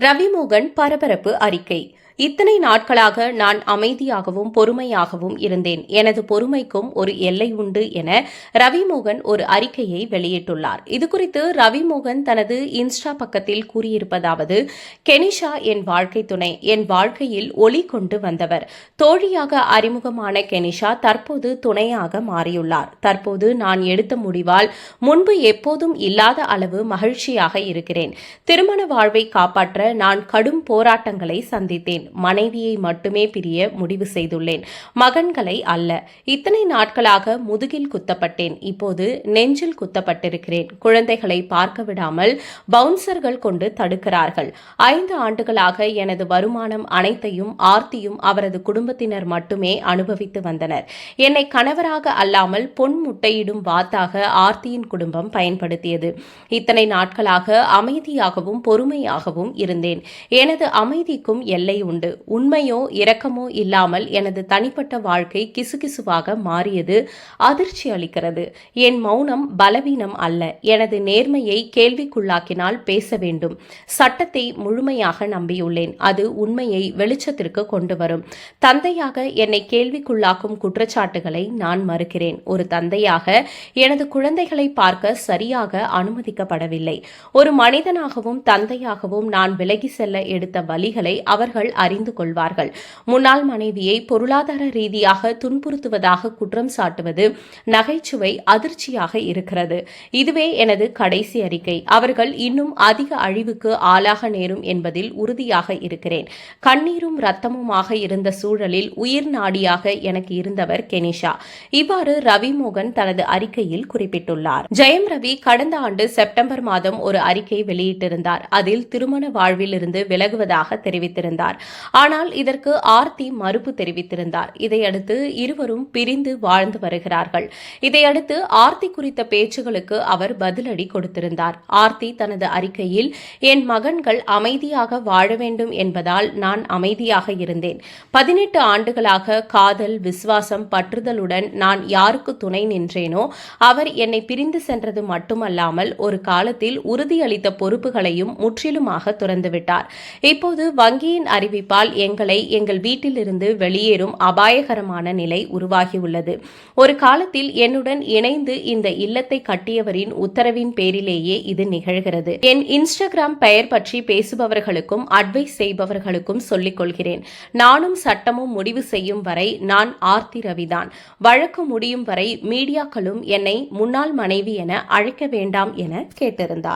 ரவிமோகன் பரபரப்பு அறிக்கை. இத்தனை நாட்களாக நான் அமைதியாகவும் பொறுமையாகவும் இருந்தேன். எனது பொறுமைக்கும் ஒரு எல்லை உண்டு என ரவிமோகன் ஒரு அறிக்கையை வெளியிட்டுள்ளார். இதுகுறித்து ரவிமோகன் தனது இன்ஸ்டா பக்கத்தில் கூறியிருப்பதாவது கெனிஷா என் வாழ்க்கை துணை. என் வாழ்க்கையில் ஒளி கொண்டு வந்தவர். தோழியாக அறிமுகமான கெனிஷா தற்போது துணையாக மாறியுள்ளார். தற்போது நான் எடுத்த முடிவால் முன்பு எப்போதும் இல்லாத அளவு மகிழ்ச்சியாக இருக்கிறேன். திருமண வாழ்வை காப்பாற்ற நான் கடும் போராட்டங்களை சந்தித்தேன். மனைவியை மட்டுமே பிரிய முடிவு செய்துள்ளேன். மகன்களை அல்ல. இத்தனை நாட்களாக முதுகில் குத்தப்பட்டேன். இப்போது நெஞ்சில் குத்தப்பட்டிருக்கிறேன். குழந்தைகளை பார்க்க விடாமல் பவுன்சர்கள் கொண்டு தடுக்கிறார்கள். ஐந்து ஆண்டுகளாக எனது வருமானம் அனைத்தையும் ஆர்த்தியும் அவரது குடும்பத்தினர் மட்டுமே அனுபவித்து வந்தனர். என்னை கணவராக அல்லாமல் பொன் முட்டையிடும் வாத்தாக ஆர்த்தியின் குடும்பம் பயன்படுத்தியது. இத்தனை நாட்களாக அமைதியாகவும் பொறுமையாகவும் இருந்தேன். எனது அமைதிக்கும் எல்லை உண்டு. உண்மையோ இரக்கமோ இல்லாமல் எனது தனிப்பட்ட வாழ்க்கை கிசுகிசுவாக மாறியது அதிர்ச்சி அளிக்கிறது. என் மௌனம் பலவீனம் அல்ல. எனது நேர்மையை கேள்விக்குள்ளாக்கினால் பேச வேண்டும். சட்டத்தை முழுமையாக நம்பியுள்ளேன். அது உண்மையை வெளிச்சத்திற்கு கொண்டு வரும். தந்தையாக என்னை கேள்விக்குள்ளாக்கும் குற்றச்சாட்டுகளை நான் மறுக்கிறேன். ஒரு தந்தையாக எனது குழந்தைகளை பார்க்க சரியாக அனுமதிக்கப்படவில்லை. ஒரு மனிதனாகவும் தந்தையாகவும் நான் விலகி செல்ல எடுத்த வழிகளை அவர்கள் அறிந்து கொள்வார்கள் முன்னாள் மனைவியை பொருளாதார ரீதியாக துன்புறுத்துவதாக குற்றம் சாட்டுவது நகைச்சுவை அதிர்ச்சியாக இருக்கிறது. இதுவே எனது கடைசி அறிக்கை. அவர்கள் இன்னும் அதிக அழிவுக்கு ஆளாக நேரும் என்பதில் உறுதியாக இருக்கிறேன். கண்ணீரும் ரத்தமுமாக இருந்த சூழலில் உயிர் நாடியாக எனக்கு இருந்தவர் கெனிஷா. இவ்வாறு ரவி மோகன் தனது அறிக்கையில் குறிப்பிட்டுள்ளார். ஜெயம் ரவி கடந்த ஆண்டு செப்டம்பர் மாதம் ஒரு அறிக்கை வெளியிட்டிருந்தார். அதில் திருமண வாழ்வில் இருந்து விலகுவதாக தெரிவித்திருந்தார். ஆனால் இதற்கு ஆர்த்தி மறுப்பு தெரிவித்திருந்தார். இதையடுத்து இருவரும் பிரிந்து வாழ்ந்து வருகிறார்கள். இதையடுத்து ஆர்த்தி குறித்த பேச்சுகளுக்கு அவர் பதிலடி கொடுத்திருந்தார். ஆர்த்தி தனது அறிக்கையில் என் மகன்கள் அமைதியாக வாழ வேண்டும் என்பதால் நான் அமைதியாக இருந்தேன். பதினெட்டு ஆண்டுகளாக காதல் விசுவாசம் பற்றுதலுடன் நான் யாருக்கு துணை நின்றேனோ அவர் என்னை பிரிந்து சென்றது மட்டுமல்லாமல் ஒரு காலத்தில் உறுதியளித்த பொறுப்புகளையும் முற்றிலுமாக துறந்துவிட்டார். இப்போது வங்கியின் அறிவிப்பு அறிவிப்பால் எங்களை எங்கள் வீட்டிலிருந்து வெளியேறும் அபாயகரமான நிலை உருவாகியுள்ளது. ஒரு காலத்தில் என்னுடன் இணைந்து இந்த இல்லத்தை கட்டியவரின் உத்தரவின் பேரிலேயே இது நிகழ்கிறது. என் இன்ஸ்டாகிராம் பெயர் பற்றி பேசுபவர்களுக்கும் அட்வைஸ் செய்பவர்களுக்கும் சொல்லிக் கொள்கிறேன். நானும் சட்டமும் முடிவு செய்யும் வரை நான் ஆர்த்தி ரவிதான். வழக்கு முடியும் வரை மீடியாக்களும் என்னை முன்னாள் மனைவி என அழைக்க வேண்டாம் என கேட்டிருந்தார்.